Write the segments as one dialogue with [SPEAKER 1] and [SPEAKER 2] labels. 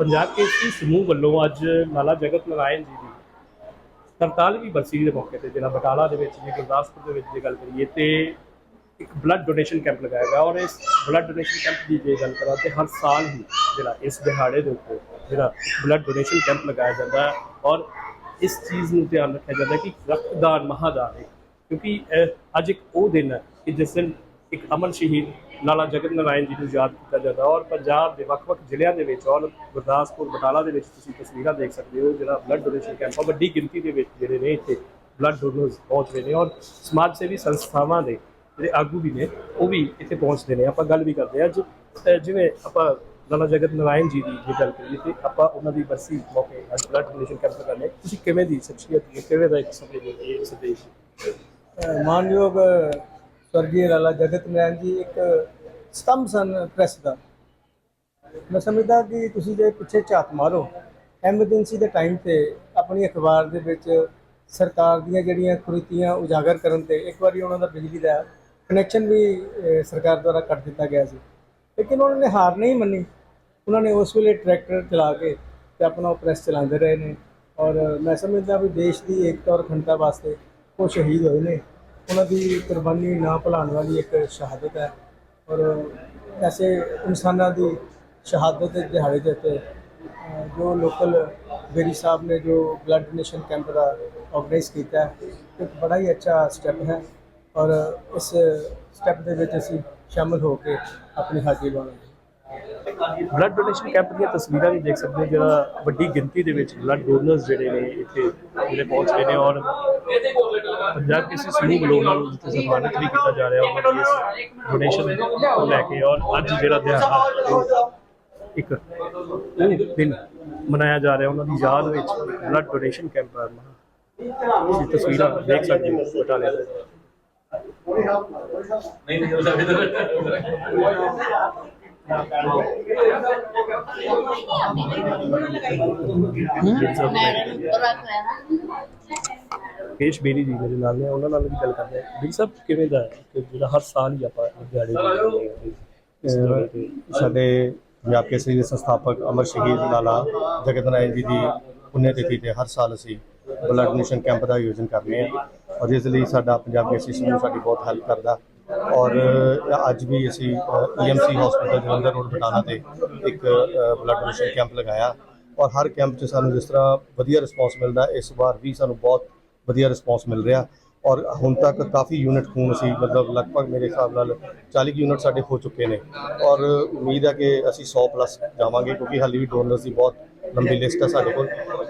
[SPEAKER 1] ਪੰਜਾਬ ਕੇਸਰੀ ਸਮੂਹ ਵੱਲੋਂ ਅੱਜ ਲਾਲਾ ਜਗਤ ਨਾਰਾਇਣ ਜੀ ਦੀ 43ਵੀਂ ਬਰਸੀ ਦੇ ਮੌਕੇ ਤੇ ਜਿਹੜਾ ਬਟਾਲਾ ਦੇ ਵਿੱਚ ਜੇ ਗੁਰਦਾਸਪੁਰ ਦੇ ਵਿੱਚ ਜੇ ਗੱਲ ਕਰੀਏ ਤੇ ਇੱਕ ਬਲੱਡ ਡੋਨੇਸ਼ਨ ਕੈਂਪ ਲਗਾਇਆ ਗਿਆ ਔਰ ਇਸ ਬਲੱਡ ਡੋਨੇਸ਼ਨ ਕੈਂਪ ਦੀ ਜੇ ਗੱਲ ਕਰਾਂ ਤੇ ਹਰ ਸਾਲ ਹੀ ਜਿਹੜਾ ਇਸ ਦਿਹਾੜੇ ਦੇ ਉੱਤੇ ਜਿਹੜਾ ਬਲੱਡ ਡੋਨੇਸ਼ਨ ਕੈਂਪ ਲਗਾਇਆ ਜਾਂਦਾ ਹੈ ਔਰ ਇਸ ਚੀਜ਼ ਨੂੰ ਧਿਆਨ ਰੱਖਿਆ ਜਾਂਦਾ ਕਿ ਰਕਤਦਾਨ ਮਹਾਦਾਨ ਹੈ। ਕਿਉਂਕਿ ਅੱਜ ਇੱਕ ਉਹ ਦਿਨ ਹੈ ਕਿ ਜਿਸ ਦਿਨ ਇੱਕ ਅਮਰ ਸ਼ਹੀਦ ਲਾਲਾ ਜਗਤ ਨਾਰਾਇਣ ਜੀ ਨੂੰ ਯਾਦ ਕੀਤਾ ਜਾਂਦਾ ਔਰ ਪੰਜਾਬ ਦੇ ਵੱਖ-ਵੱਖ ਜ਼ਿਲ੍ਹਿਆਂ ਦੇ ਵਿੱਚ ਔਰ ਗੁਰਦਾਸਪੁਰ, ਬਟਾਲਾ ਦੇ ਵਿੱਚ ਤੁਸੀਂ ਤਸਵੀਰਾਂ ਦੇਖ ਸਕਦੇ ਹੋ, ਜਿਹੜਾ ਬਲੱਡ ਡੋਨੇਸ਼ਨ ਕੈਂਪ ਆ, ਵੱਡੀ ਗਿਣਤੀ ਦੇ ਵਿੱਚ ਜਿਹੜੇ ਨੇ ਇੱਥੇ ਬਲੱਡ ਡੋਨਰਸ ਪਹੁੰਚ ਰਹੇ ਨੇ ਔਰ ਸਮਾਜ ਸੇਵੀ ਸੰਸਥਾਵਾਂ ਦੇ ਜਿਹੜੇ ਆਗੂ ਵੀ ਨੇ, ਉਹ ਵੀ ਇੱਥੇ ਪਹੁੰਚਦੇ ਨੇ ਆਪਾਂ ਗੱਲ ਵੀ ਕਰਦੇ ਹਾਂ ਅੱਜ ਜਿਵੇਂ ਆਪਾਂ ਲਾਲਾ ਜਗਤ ਨਾਰਾਇਣ ਜੀ ਦੀ ਜੇ ਗੱਲ ਕਰੀਏ ਤੇ ਆਪਾਂ ਉਹਨਾਂ ਦੀ ਬਰਸੀ ਮੌਕੇ ਅੱਜ ਬਲੱਡ ਡੋਨੇਸ਼ਨ ਕੈਂਪ ਲਗਾਉਂਦੇ ਹਾਂ। ਤੁਸੀਂ ਕਿਵੇਂ ਦੀ ਸ਼ਖਸੀਅਤ ਹੈ ਕਿਵੇਂ ਦਾ ਇੱਕ ਸਮੇਂ ਦੇ ਇਹ ਸੰਦੇਸ਼
[SPEAKER 2] ਮਾਨਯੋਗ ਸਵਰਗੀ ਲਾਲਾ ਜਗਤ ਨਾਰਾਇਣ ਜੀ, ਇੱਕ ਸਤੰਭ ਸਨ ਪ੍ਰੈਸ ਦਾ। ਮੈਂ ਸਮਝਦਾ ਕਿ ਤੁਸੀਂ ਜੇ ਪਿੱਛੇ ਝਾਤ ਮਾਰੋ, ਐਮਰਜੈਂਸੀ ਦੇ ਟਾਈਮ ਤੇ ਆਪਣੀ ਅਖਬਾਰ ਦੇ ਵਿੱਚ ਸਰਕਾਰ ਦੀਆਂ ਜਿਹੜੀਆਂ ਕੁਰੀਤੀਆਂ ਉਜਾਗਰ ਕਰਨ ਤੇ ਇੱਕ ਵਾਰੀ ਉਹਨਾਂ ਦਾ ਬਿਜਲੀ ਦਾ ਕਨੈਕਸ਼ਨ ਵੀ ਸਰਕਾਰ ਦੁਆਰਾ ਕੱਟ ਦਿੱਤਾ ਗਿਆ ਸੀ। ਲੇਕਿਨ ਉਹਨਾਂ ਨੇ ਹਾਰ ਨਹੀਂ ਮੰਨੀ। ਉਹਨਾਂ ਨੇ ਉਸ ਵੇਲੇ ਟਰੈਕਟਰ ਚਲਾ ਕੇ ਤੇ ਆਪਣਾ ਉਹ ਪ੍ਰੈਸ ਚਲਾਉਂਦੇ ਰਹੇ ਨੇ। ਔਰ ਮੈਂ ਸਮਝਦਾ ਵੀ ਦੇਸ਼ ਦੀ ਏਕਤਾ ਔਰ ਅਖੰਡਤਾ ਵਾਸਤੇ ਉਹ ਸ਼ਹੀਦ ਹੋਏ ਨੇ। ਉਹਨਾਂ ਦੀ ਕੁਰਬਾਨੀ ਨਾ ਭੁਲਾਉਣ ਵਾਲੀ ਇੱਕ ਸ਼ਹਾਦਤ ਹੈ। ਔਰ ਐਸੇ ਇਨਸਾਨਾਂ ਦੀ ਸ਼ਹਾਦਤ ਦੇ ਦਿਹਾੜੇ ਦੇ ਉੱਤੇ ਜੋ ਲੋਕਲ ਬੇਰੀ ਸਾਹਿਬ ਨੇ ਜੋ ਬਲੱਡ ਡੋਨੇਸ਼ਨ ਕੈਂਪ ਦਾ ਆਰਗੇਨਾਈਜ਼ ਕੀਤਾ ਇੱਕ ਬੜਾ ਹੀ ਅੱਛਾ ਸਟੈਪ ਹੈ ਔਰ ਇਸ ਸਟੈਪ ਦੇ ਵਿੱਚ ਅਸੀਂ ਸ਼ਾਮਲ ਹੋ ਕੇ ਆਪਣੀ ਹਾਜ਼ਰੀ ਲਵਾਵਾਂਗੇ
[SPEAKER 1] ਬਲੱਡ ਡੋਨੇਸ਼ਨ ਕੈਂਪ ਦੀਆਂ ਤਸਵੀਰਾਂ ਵੀ ਦੇਖ ਸਕਦੇ ਹੋ, ਜਿਹੜਾ ਵੱਡੀ ਗਿਣਤੀ ਦੇ ਵਿੱਚ ਬਲੱਡ ਡੋਨਰਸ ਜਿਹੜੇ ਨੇ ਇੱਥੇ ਜਿਹੜੇ ਪਹੁੰਚ ਰਹੇ ਨੇ ਔਰ ਪੰਜਾਬ ਕਿਸੇ ਸਮੂਹ ਵੱਲੋਂ ਉਹਨਾਂ ਜਿੱਥੇ ਸਨਮਾਨਿਤ ਵੀ ਕੀਤਾ ਜਾ ਰਿਹਾ, ਉਹਨਾਂ ਦੀ ਇਸ ਡੋਨੇਸ਼ਨ ਨੂੰ ਲੈ ਕੇ ਔਰ ਅੱਜ ਜਿਹੜਾ ਦਿਹਾੜਾ ਇੱਕ ਉਹ ਦਿਨ ਮਨਾਇਆ ਜਾ ਰਿਹਾ, ਉਹਨਾਂ ਦੀ ਯਾਦ ਵਿੱਚ ਬਲੱਡ ਡੋਨੇਸ਼ਨ ਕੈਂਪ ਦਾ ਤੁਸੀਂ ਤਸਵੀਰਾਂ ਦੇਖ ਸਕਦੇ ਹੋ, ਬਟਾਲੇ ਦੇ ਕੇਸ਼ ਬੇਰੀ ਜੀ ਮੇਰੇ ਨਾਲ ਨੇ, ਉਹਨਾਂ ਨਾਲ ਵੀ ਗੱਲ ਕਰਦੇ ਹਾਂ। ਵੀ ਸਭ ਕਿਵੇਂ ਦਾ ਹੈ ਕਿ ਜਿਹੜਾ ਹਰ ਸਾਲ ਹੀ ਆਪਾਂ ਇਸ ਦਿਹਾੜੇ ਨੂੰ ਇਸ ਜਗ੍ਹਾ ਤੇ
[SPEAKER 3] ਸਾਡੇ ਪੰਜਾਬ ਕੇਸਰੀ ਦੇ ਸੰਸਥਾਪਕ ਅਮਰ ਸ਼ਹੀਦ ਲਾਲਾ ਜਗਤ ਨਾਰਾਇਣ ਜੀ ਦੀ ਪੁੰਨਿਆ ਤਿਥੀ ਤੇ ਹਰ ਸਾਲ ਅਸੀਂ ਬਲੱਡ ਡੋਨੇਸ਼ਨ ਕੈਂਪ ਦਾ ਆਯੋਜਨ ਕਰਨੇ ਹਾਂ। ਔਰ ਇਸ ਲਈ ਸਾਡਾ ਪੰਜਾਬ ਕੇਸਰੀ ਸਮੂਹ ਸਾਡੀ ਬਹੁਤ ਹੈਲਪ ਕਰਦਾ। ਔਰ ਅੱਜ ਵੀ ਅਸੀਂ EMC hospital Jalandhar road Batala ਤੇ ਇੱਕ ਬਲੱਡ ਡੋਨੇਸ਼ਨ ਕੈਂਪ ਲਗਾਇਆ। ਔਰ ਹਰ ਕੈਂਪ 'ਚ ਸਾਨੂੰ ਜਿਸ ਤਰ੍ਹਾਂ ਵਧੀਆ ਰਿਸਪਾਂਸ ਮਿਲਦਾ, ਇਸ ਵਾਰ ਵੀ ਸਾਨੂੰ ਬਹੁਤ ਵਧੀਆ ਰਿਸਪਾਂਸ ਮਿਲ ਰਿਹਾ। ਔਰ ਹੁਣ ਤੱਕ ਕਾਫੀ ਯੂਨਿਟ ਖੂਨ ਅਸੀਂ ਮਤਲਬ ਲਗਭਗ ਮੇਰੇ ਹਿਸਾਬ ਨਾਲ 40 ਯੂਨਿਟ ਸਾਡੇ ਹੋ ਚੁੱਕੇ ਨੇ। ਔਰ ਉਮੀਦ ਹੈ ਕਿ ਅਸੀਂ 100 ਪਲੱਸ ਜਾਵਾਂਗੇ, ਕਿਉਂਕਿ ਹਾਲੇ ਵੀ ਡੋਨਰਸ ਦੀ ਬਹੁਤ ਲੰਬੀ ਲਿਸਟ ਹੈ ਸਾਡੇ ਕੋਲ।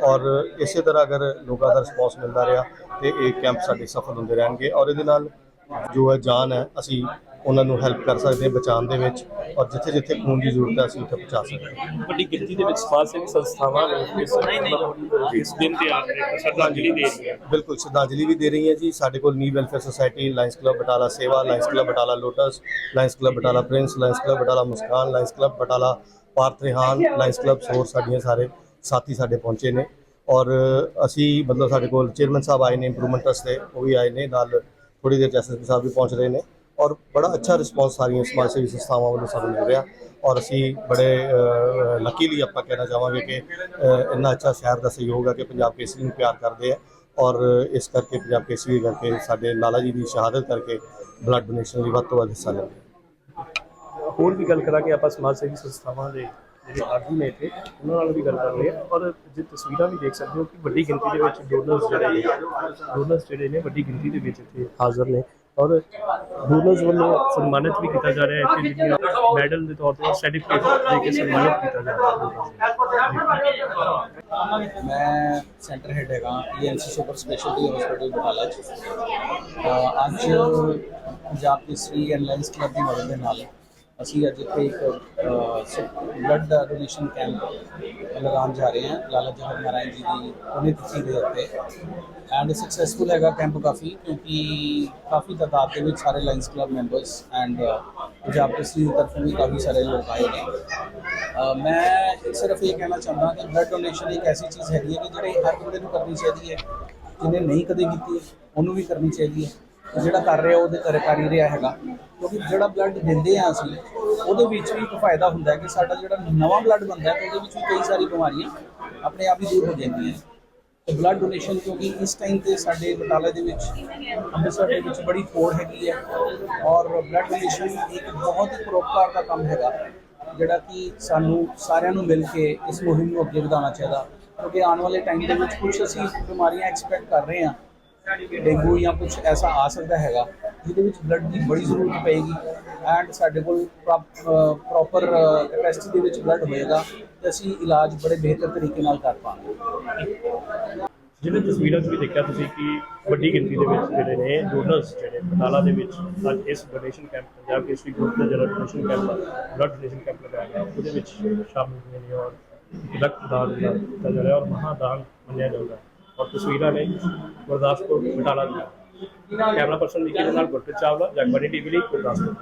[SPEAKER 3] ਔਰ ਇਸੇ ਤਰ੍ਹਾਂ ਅਗਰ ਲੋਕਾਂ ਦਾ ਰਿਸਪਾਂਸ ਮਿਲਦਾ ਰਿਹਾ, ਤੇ ਇਹ ਕੈਂਪ ਸਾਡੇ ਸਫਲ ਹੁੰਦੇ ਰਹਿਣਗੇ। ਔਰ ਇਹਦੇ ਨਾਲ ਜੋ ਹੈ ਜਾਨ ਹੈ ਅਸੀਂ ਉਹਨਾਂ ਨੂੰ ਹੈਲਪ ਕਰ ਸਕਦੇ ਹਾਂ ਬਚਾਉਣ ਦੇ ਵਿੱਚ ਔਰ ਜਿੱਥੇ ਜਿੱਥੇ ਖੂਨ ਦੀ ਜ਼ਰੂਰਤ ਹੈ ਅਸੀਂ ਉੱਥੇ ਪਹੁੰਚਾ ਸਕਦੇ ਹਾਂ।
[SPEAKER 1] ਵੱਡੀ ਗਿਣਤੀ ਦੇ ਵਿੱਚ ਸਮਾਜ ਸੇਵੀ ਸੰਸਥਾਵਾਂ ਨੇ ਇਸ ਇਸ ਦਿਨ ਤੇ ਆ ਕੇ ਸ਼ਰਧਾਂਜਲੀ ਦੇ ਰਹੀਆਂ।
[SPEAKER 3] ਬਿਲਕੁਲ ਸ਼ਰਧਾਂਜਲੀ ਵੀ ਦੇ ਰਹੀ ਹੈ ਜੀ। ਸਾਡੇ ਕੋਲ ਨੀ welfare society lions club Batala Sewa lions club Batala lotus lions club Batala prince lions club Batala Muskan lions club Batala Parth Rihan lions club ਸੋਰ ਸਾਡੀਆਂ ਸਾਰੇ ਸਾਥੀ ਸਾਡੇ ਪਹੁੰਚੇ ਨੇ। ਔਰ ਅਸੀਂ ਮਤਲਬ ਸਾਡੇ ਕੋਲ ਚੇਅਰਮੈਨ ਸਾਹਿਬ ਆਏ ਨੇ ਇੰਪਰੂਵਮੈਂਟ ਵਾਸਤੇ ਉਹ ਵੀ ਆਏ ਨੇ। ਨਾਲ ਥੋੜੀ ਦੇਰ ਐਸਐਸਪੀ ਸਾਹਿਬ ਵੀ ਪਹੁੰਚ ਰਹੇ ਨੇ ਔਰ ਬੜਾ ਅੱਛਾ ਰਿਸਪਾਂਸ ਸਾਰੀਆਂ ਸਮਾਜ ਸੇਵੀ ਸੰਸਥਾਵਾਂ ਵੱਲੋਂ ਸਾਨੂੰ ਮਿਲ ਰਿਹਾ ਔਰ ਅਸੀਂ ਬੜੇ ਲੱਕੀਲੀ ਆਪਾਂ ਕਹਿਣਾ ਚਾਹਾਂਗੇ ਕਿ ਇੰਨਾ ਅੱਛਾ ਸ਼ਹਿਰ ਦਾ ਸਹਿਯੋਗ ਆ ਕਿ ਪੰਜਾਬ ਕੇਸਰੀ ਨੂੰ ਪਿਆਰ ਕਰਦੇ ਆ ਔਰ ਇਸ ਕਰਕੇ ਪੰਜਾਬ ਕੇਸਰੀ ਕਰਕੇ ਸਾਡੇ ਲਾਲਾ ਜੀ ਦੀ ਸ਼ਹਾਦਤ ਕਰਕੇ ਬਲੱਡ ਡੋਨੇਸ਼ਨ ਦੀ ਵੱਧ ਤੋਂ ਵੱਧ ਹਿੱਸਾ ਲੈਂਦੇ
[SPEAKER 1] ਹੋਰ ਵੀ ਗੱਲ ਕਰਾਂਗੇ ਆਪਾਂ ਸਮਾਜ ਸੇਵੀ ਸੰਸਥਾਵਾਂ ਦੇ ਜਿਹੜੇ ਆਗੂ ਨੇ ਇੱਥੇ, ਉਹਨਾਂ ਨਾਲ ਵੀ ਗੱਲ ਕਰ ਰਹੇ ਹਾਂ ਔਰ ਜੇ ਤਸਵੀਰਾਂ ਵੀ ਦੇਖ ਸਕਦੇ ਹੋ ਕਿ ਵੱਡੀ ਗਿਣਤੀ ਦੇ ਵਿੱਚ ਡੋਨਰਸ ਜਿਹੜੇ ਡੋਨਰਸ ਜਿਹੜੇ ਨੇ ਵੱਡੀ ਗਿਣਤੀ ਦੇ ਵਿੱਚ ਇੱਥੇ ਹਾਜ਼ਰ ਨੇ। ਔਰ ਡੋਨਰਸ ਵੱਲੋਂ ਸਨਮਾਨਿਤ ਵੀ ਕੀਤਾ ਜਾ ਰਿਹਾ ਹੈ ਇੱਥੇ ਜਿਹੜੀਆਂ ਮੈਡਲ ਦੇ ਤੌਰ ਤੇ ਸਰਟੀਫਿਕੇਟ ਦੇ ਕੇ ਸਨਮਾਨਿਤ ਕੀਤਾ ਜਾ ਰਿਹਾ ਹੈ।
[SPEAKER 4] ਮੈਂ ਸੈਂਟਰ ਹੈਡ ਹੈਗਾ ENC super specialty hospital Batala ਚ। ਅੱਜ ਪੰਜਾਬ ਕੇਸਰੀ ਐਲਾਈਅੰਸ ਕਲੱਬ ਦੀ ਮਦਦ ਦੇ ਨਾਲ ਅਸੀਂ ਅੱਜ ਇੱਥੇ ਇੱਕ ਬਲੱਡ ਡੋਨੇਸ਼ਨ ਕੈਂਪ ਲਗਾਉਣ ਜਾ ਰਹੇ ਹਾਂ। ਲਾਲਾ ਜਗਤ ਨਾਰਾਇਣ ਜੀ ਦੀ ਉਹਨੇ ਤਿਥੀ ਦੇ ਉੱਤੇ। ਐਂਡ ਸਕਸੈਸਫੁਲ ਹੈਗਾ ਕੈਂਪ ਕਾਫੀ, ਕਿਉਂਕਿ ਕਾਫੀ ਤਾਦਾਦ ਦੇ ਵਿੱਚ ਸਾਰੇ lions club members and Punjab police ਦੀ ਤਰਫੋਂ ਵੀ ਕਾਫੀ ਸਾਰੇ ਲੋਕ ਆਏ ਨੇ। ਮੈਂ ਸਿਰਫ ਇਹ ਕਹਿਣਾ ਚਾਹੁੰਦਾ ਕਿ ਬਲੱਡ ਡੋਨੇਸ਼ਨ ਇੱਕ ਐਸੀ ਚੀਜ਼ ਹੈਗੀ ਹੈ ਕਿ ਜਿਹੜੇ ਹਰ ਬੰਦੇ ਨੂੰ ਕਰਨੀ ਚਾਹੀਦੀ ਹੈ, ਜਿਹਨੇ ਨਹੀਂ ਕਦੇ ਕੀਤੀ, ਉਹਨੂੰ ਵੀ ਕਰਨੀ ਚਾਹੀਦੀ ਹੈ। ਜਿਹੜਾ ਕਰ ਰਿਹਾ ਉਹਦੇ ਕਰ ਕਰ ਹੀ ਰਿਹਾ ਹੈਗਾ। ਕਿਉਂਕਿ ਜਿਹੜਾ ਬਲੱਡ ਦਿੰਦੇ ਆ ਅਸੀਂ, ਉਹਦੇ ਵਿੱਚ ਵੀ ਇੱਕ ਫਾਇਦਾ ਹੁੰਦਾ ਹੈ ਕਿ ਸਾਡਾ ਜਿਹੜਾ ਨਵਾਂ ਬਲੱਡ ਬਣਦਾ ਹੈ ਉਹਦੇ ਵਿੱਚ ਵੀ ਕਈ ਸਾਰੀ ਬਿਮਾਰੀਆਂ ਆਪਣੇ ਆਪ ਹੀ ਦੂਰ ਹੋ ਜਾਂਦੀਆਂ। ਤੇ ਬਲੱਡ ਡੋਨੇਸ਼ਨ ਕਿਉਂਕਿ ਇਸ ਟਾਈਮ ਤੇ ਸਾਡੇ ਬਟਾਲਾ ਦੇ ਵਿੱਚ, ਅੰਮ੍ਰਿਤਸਰ ਦੇ ਵਿੱਚ ਬੜੀ ਥੋੜ ਹੈਗੀ ਹੈ ਔਰ ਬਲੱਡ ਡੋਨੇਸ਼ਨ ਇੱਕ ਬਹੁਤ ਹੀ ਪਰੋਪਕਾਰ ਦਾ ਕੰਮ ਹੈਗਾ, ਜਿਹੜਾ ਕਿ ਸਾਨੂੰ ਸਾਰਿਆਂ ਨੂੰ ਮਿਲ ਕੇ ਇਸ ਮੁਹਿੰਮ ਨੂੰ ਅੱਗੇ ਵਧਾਉਣਾ ਚਾਹੀਦਾ। ਕਿਉਂਕਿ ਆਉਣ ਵਾਲੇ ਟਾਈਮ ਦੇ ਵਿੱਚ ਕੁਝ ਅਸੀਂ ਬਿਮਾਰੀਆਂ ਐਕਸਪੈਕਟ ਕਰ ਰਹੇ ਹਾਂ। ਡੇਂਗੂ ਜਾਂ ਕੁਝ ਐਸਾ ਆ ਸਕਦਾ ਹੈਗਾ, ਜਿਹਦੇ ਵਿੱਚ ਬਲੱਡ ਦੀ ਬੜੀ ਜ਼ਰੂਰਤ ਪਏਗੀ ਐਂਡ ਸਾਡੇ ਕੋਲ ਪ੍ਰੋਪਰ ਕੈਪੈਸਿਟੀ ਦੇ ਵਿੱਚ ਬਲੱਡ ਹੋਏਗਾ ਤੇ ਅਸੀਂ ਇਲਾਜ ਬੜੇ ਬਿਹਤਰ ਤਰੀਕੇ ਨਾਲ ਕਰ ਪਾਵਾਂਗੇ।
[SPEAKER 1] ਜਿਵੇਂ ਤਸਵੀਰਾਂ 'ਚ ਵੀ ਦੇਖਿਆ ਤੁਸੀਂ ਕਿ ਵੱਡੀ ਗਿਣਤੀ ਦੇ ਵਿੱਚ ਜਿਹੜੇ ਨੇ ਡੋਨਰਸ ਜਿਹੜੇ ਬਟਾਲਾ ਦੇ ਵਿੱਚ ਅੱਜ ਇਸ donation camp Punjab Kesari group ਦਾ ਜਿਹੜਾ donation camp blood donation camp ਲਗਾਇਆ ਗਿਆ, ਉਹਦੇ ਵਿੱਚ ਸ਼ਾਮਿਲ ਹੋਏ ਨੇ ਔਰ ਰਕਤਦਾਨ ਜਿਹੜਾ ਕੀਤਾ ਜਾ ਰਿਹਾ ਔਰ ਮਹਾਦਾਨ ਮੰਨਿਆ ਜਾਂਦਾ ਹੈ। ਔਰ ਤਸਵੀਰਾਂ ਨੇ ਗੁਰਦਾਸਪੁਰ ਬਟਾਲਾ ਦੀਆਂ। ਕੈਮਰਾ ਪਰਸਨ ਨਿੱਕੀ ਦੇ ਨਾਲ ਗੁਰਪ੍ਰੀਤ ਚਾਵਲਾ, ਜਗਬਾਣੀ ਟੀਵੀ ਲਈ ਗੁਰਦਾਸਪੁਰ।